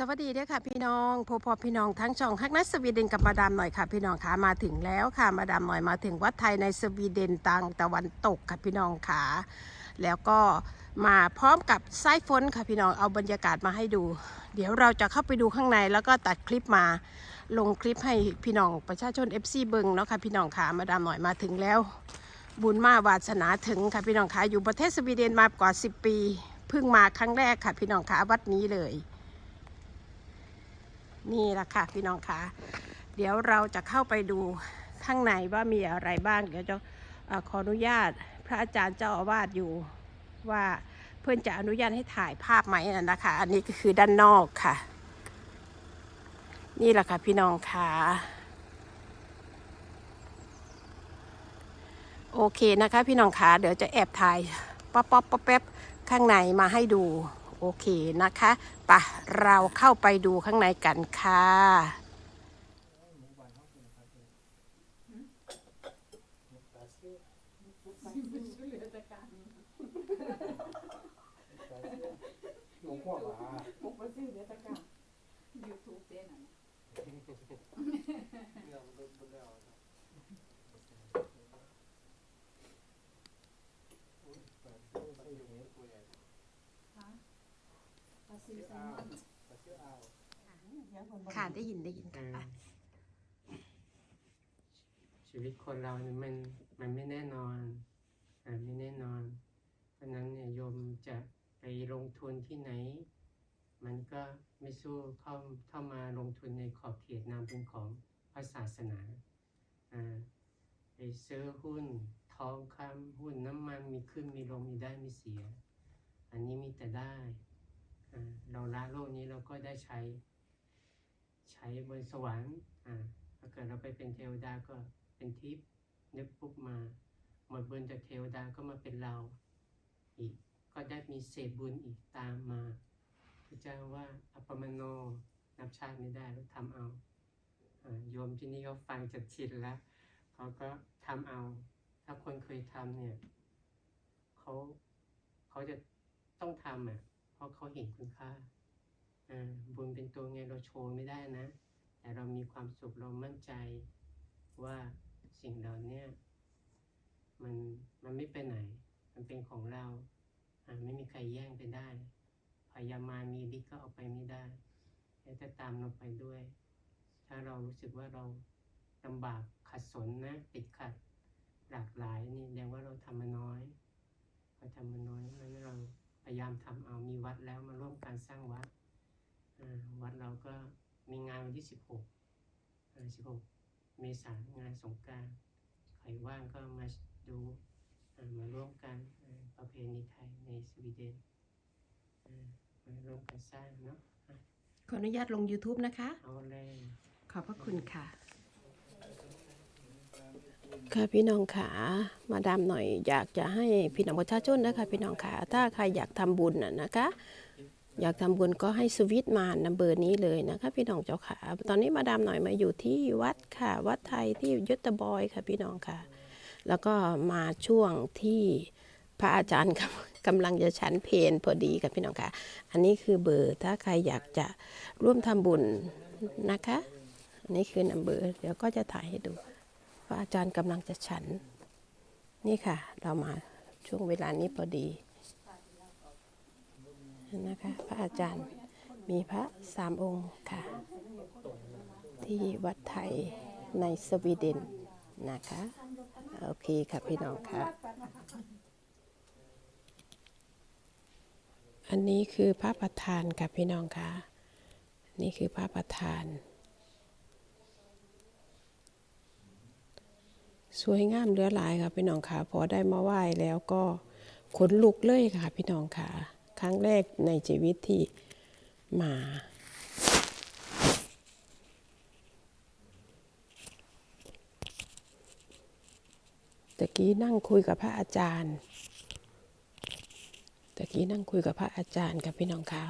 สวัสดีด้วยค่ะพี่น้องพบพอพี่น้องทั้งช่องฮักนัสสวีเดนกับมาดามหน่อยค่ะ พี่น้องค่ะมาถึงแล้วค่ะมาดามหน่อยมาถึงวัดไทยในสวีเดนตังตะวันตกค่ะพี่น้องค่ะแล้วก็มาพร้อมกับไส้ฝนค่ะพี่น้องเอาบรรยากาศมาให้ดู เดี๋ยวเราจะเข้าไปดูข้างในแล้วก็ตัดคลิปมาลงคลิปให้พี่น้องประชาชน FC เบิงเนาะค่ะพี่น้องค่ะมาดามหน่อยมาถึงแล้ว บุญมาวาสนาถึงค่ะพี่น้องค่ะอยู่ประเทศสวีเดนมากว่า 10 ปีเพิ่งมาครั้งแรกค่ะพี่น้องค่ะวัดนี้เลย นี่แหละค่ะพี่น้องคะเดี๋ยวเราจะเข้าไปดูข้างในว่ามีอะไรบ้าง เดี๋ยวจะขออนุญาตพระอาจารย์เจ้าอาวาสอยู่ว่าเพื่อนจะอนุญาตให้ถ่ายภาพไหมนะคะ อันนี้ก็คือด้านนอกค่ะ นี่แหละค่ะพี่น้องคะโอเคนะคะพี่น้องคะเดี๋ยวจะแอบถ่ายป๊อปป๊อปป๊อปแป๊บข้างในมาให้ดู โอเคนะคะปะเราเข้าไปดูข้างในกันค่ะ หลวงพ่อหลามุกมาซื้อเดี๋ยวตะกร้ายูทูบเต้นอะเนี่ยมันเป็นคนแล้วแต่ชื่อชื่อนี้ตัวใหญ่ มา ซื้อแซลมอนแต่ชื่ออ้าวค่ะได้ยินได้ยินเอค่ะอชีวิตคนเราเนี่ยมันมันไม่แน่นอนอ่าไม่แน่นอน เพราะฉะนั้นเนี่ยโยมจะไปลงทุนที่ไหน มันก็ไม่สู้เข้าเข้ามาลงทุนในขอบเขตนามเป็นของพระศาสนาอ่าไปซื้อหุ้นทองคำหุ้นน้ำมันมีขึ้นมีลงมีได้มีเสีย อันนี้มีแต่ได้อ่า เราละโลกนี้เราก็ได้ใช้ ใช้บนสวรรค์อ่าถ้าเกิดเราไปเป็นเทวดาก็เป็นทิพย์นึกปุ๊บมา หมดบุญจากเทวดาก็มาเป็นเราอีก ก็ได้มีเศษบุญอีกตามมาพระเจ้าว่าอัปมโนนับชาติไม่ได้แล้วทำเอาอ่าโยมที่นี่เขาฟังจากชินแล้วเขาก็ทำเอา ถ้าคนเคยทำเนี่ยเขาเขาจะต้องทำอะ เพราะเขาเห็นคุณค่าบุญเป็นตัวไงเราโชว์ไม่ได้นะ แต่เรามีความสุขเรามั่นใจว่าสิ่งเหล่าเนี้ยมันมันไม่ไปไหน มันเป็นของเราไม่มีใครแย่งไปได้พยามามีฤทธิ์ก็เอาไปไม่ได้แต่ตามเราไปด้วย ถ้าเรารู้สึกว่าเราลำบากขัดสนนะติดขัดหลากหลายนี่แสดงว่าเราทำมาน้อยพอทำมาน้อยนั้นเรา พยายามทำเอามีวัดแล้วมาร่วมการสร้างวัดอ่าวัดเราก็มีงานวันที่ 16อ่า16 เมษายนงานสงกรารใครว่างก็มาดูอ่ามาร่วมกันอ่าประเพณีไทยในสวีเดนอ่ามาร่วมกันสร้างเนาะอะขออนุญาตลง YouTube นะคะ เอาเลย ขอบพระคุณค่ะ ค่ะพี่น้องขามาดามหน่อยอยากจะให้พี่น้องประชาชนนะคะพี่น้องขาถ้าใครอยากทำบุญน่ะนะคะ อยากทำบุญก็ให้สวิตมานัมเบอร์นี้เลยนะคะ พี่น้องเจ้าขาตอนนี้มาดามหน่อยมาอยู่ที่วัดค่ะ วัดไทยที่ยศบอยค่ะพี่น้องค่ะ แล้วก็มาช่วงที่พระอาจารย์กำกำลังจะฉันเพลพอดีค่ะพี่น้องค่ะ อันนี้คือเบอร์ถ้าใครอยากจะร่วมทำบุญนะคะ อันนี้คือนัมเบอร์เดี๋ยวก็จะถ่ายให้ดู พระอาจารย์กำลังจะฉัน นี่ค่ะ เรามาช่วงเวลานี้พอดีนะคะพระอาจารย์มีพระสามองค์ค่ะ ที่วัดไทยในสวีเดนนะคะ โอเคค่ะพี่น้องค่ะ อันนี้คือพระประธานค่ะพี่น้องค่ะ นี่คือพระประธาน สวยงามเหลือหลายค่ะพี่น้องค่ะพอได้มาไหว้แล้วก็ขนลุกเลยค่ะ พี่น้องค่ะ ครั้งแรกในชีวิตที่มาตะกี้นั่งคุยกับพระอาจารย์ ตะกี้นั่งคุยกับพระอาจารย์กับพี่น้องค่ะ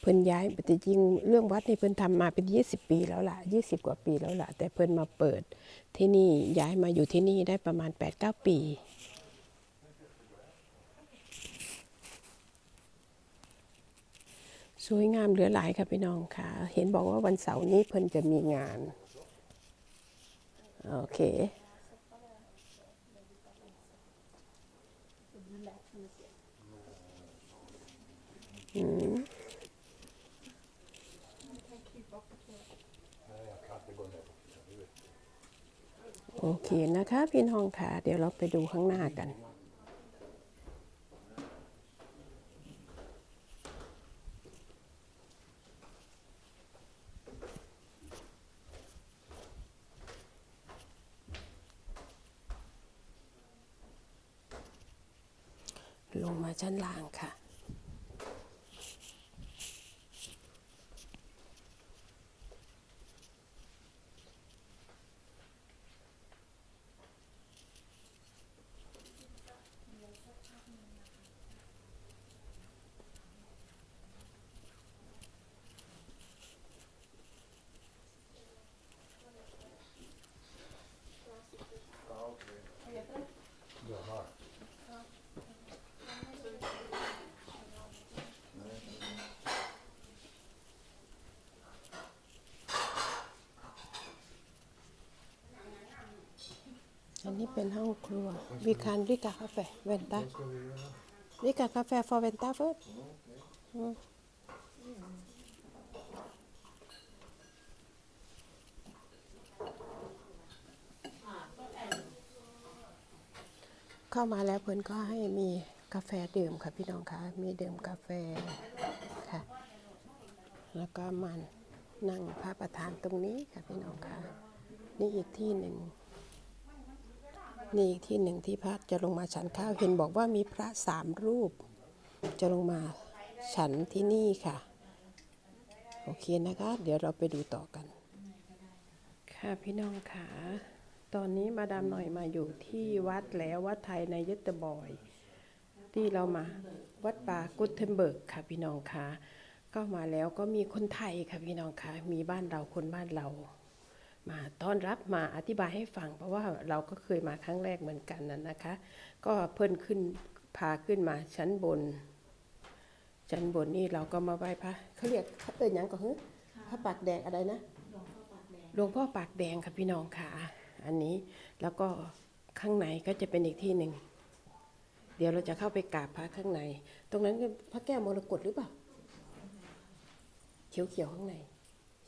เพิ่นย้ายแต่จริงเรื่องวัดนี่เพิ่นทำมาเป็น 20 ปีแล้วล่ะ 20 กว่าปีแล้วล่ะ แต่เพิ่นมาเปิดที่นี่ย้ายมาอยู่ที่นี่ได้ประมาณ 8-9 ปีสวยงามเหลือหลายค่ะพี่น้องค่ะ เห็นบอกว่าวันเสาร์นี้เพิ่นจะมีงาน โอเค อ โอเคนะคะ พี่น้องค่ะ เดี๋ยวเราไปดูข้างหน้ากันลงมาชั้นล่างค่ะ อันนี้เป็นห้องครัววิคานริกากาแฟเวนต้าริกากาแฟ for เวนต้าเฟิร์สเข้ามาแล้วเพิ่นก็ให้มีกาแฟดื่มค่ะพี่น้องคะมีดื่มกาแฟค่ะ แล้วก็มันนั่งพระประธานตรงนี้ค่ะพี่น้องคะนี่อีกที่หนึ่ง นี่อีกที่หนึ่งที่พระจะลงมาฉันข้าวเห็นบอกว่ามีพระสามรูป จะลงมาฉันที่นี่ค่ะ โอเคนะคะ เดี๋ยวเราไปดูต่อกัน ค่ะพี่น้องค่ะ ตอนนี้มาดามหน่อยมาอยู่ที่วัดแล้ววัดไทยในยตเตบอย ที่เรามาวัดป่ากุตเทมเบิร์กค่ะพี่น้องค่ะก็มาแล้วก็มีคนไทยค่ะพี่น้องค่ะมีบ้านเราคนบ้านเรา มาต้อนรับมาอธิบายให้ฟัง เพราะว่าเราก็เคยมาครั้งแรกเหมือนกันนั่นนะคะ ก็เพิ่นขึ้นพาขึ้นมาชั้นบน ชั้นบนนี่เราก็มาไหว้พระเขาเรียกเขาเอ่ยยังก็คือพระปากแดงอะไรนะหลวงพ่อปากแดงค่ะพี่น้องค่ะ อันนี้แล้วก็ข้างในก็จะเป็นอีกที่หนึ่งเดี๋ยวเราจะเข้าไปกราบพระข้างใน ตรงนั้นพระแก้วมรกตหรือเปล่าเขียวๆข้างใน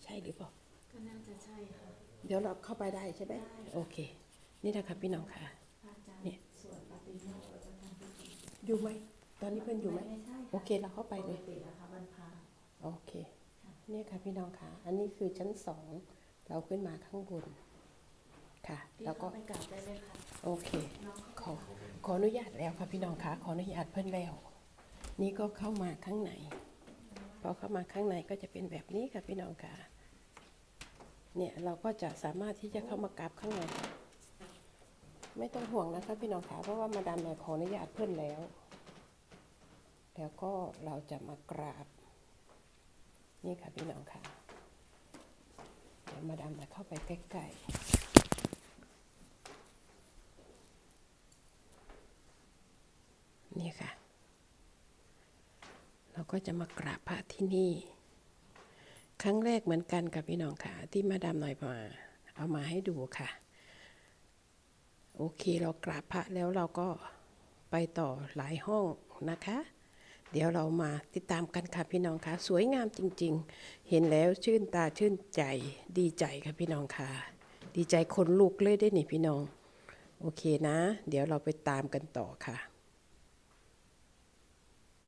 ใช่หรือเปล่าก็น่าจะใช่ค่ะ เดี๋ยวเราเข้าไปได้ใช่ไหมโอเค นี่นะครับพี่น้องค่ะพระอาจารย์เนี่ยสวดปฏิโมกข์แล้วก็ทำพิธีอยู่ไหมตอนนี้เพื่อนอยู่ไหมไม่ใช่โอเคเราเข้าไปปเลกยติแล้วค่ะวันพระโอเคเนี่ยค่ะพี่น้องค่ะ อันนี้คือชั้นสองเราขึ้นมาข้างบนค่ะพี่แล้วก็เข้าไปกราบได้เลยค่ะโอเคน้องขอขออนุญาตแล้วค่ะพี่น้องค่ะขออนุญาตเพื่อนแล้ว นี่ก็เข้ามาข้างในพอเข้ามาข้างในก็จะเป็นแบบนี้ค่ะพี่น้องค่ะ เนี่ยเราก็จะสามารถที่จะเข้ามากราบข้างในไม่ต้องห่วงนะคะพี่น้องค่ะเพราะว่ามาดามหน่อยขออนุญาตเพื่อนแล้ว แล้วก็เราจะมากราบ นี่ค่ะพี่น้องค่ะเดี๋ยวมาดามจะเข้าไปใกล้ๆนี่ค่ะ เราก็จะมากราบพระที่นี่ ครั้งแรกเหมือนกันกับพี่น้องค่ะ ที่มาดามหน่อยมาเอามาให้ดูค่ะ โอเคเรากราบพระแล้วเราก็ไปต่อหลายห้องนะคะ เดี๋ยวเรามาติดตามกันค่ะพี่น้องค่ะ สวยงามจริง ๆ เห็นแล้วชื่นตาชื่นใจดีใจค่ะพี่น้องค่ะ ดีใจคนลุกเลยได้นี่พี่น้อง โอเคนะ เดี๋ยวเราไปตามกันต่อค่ะ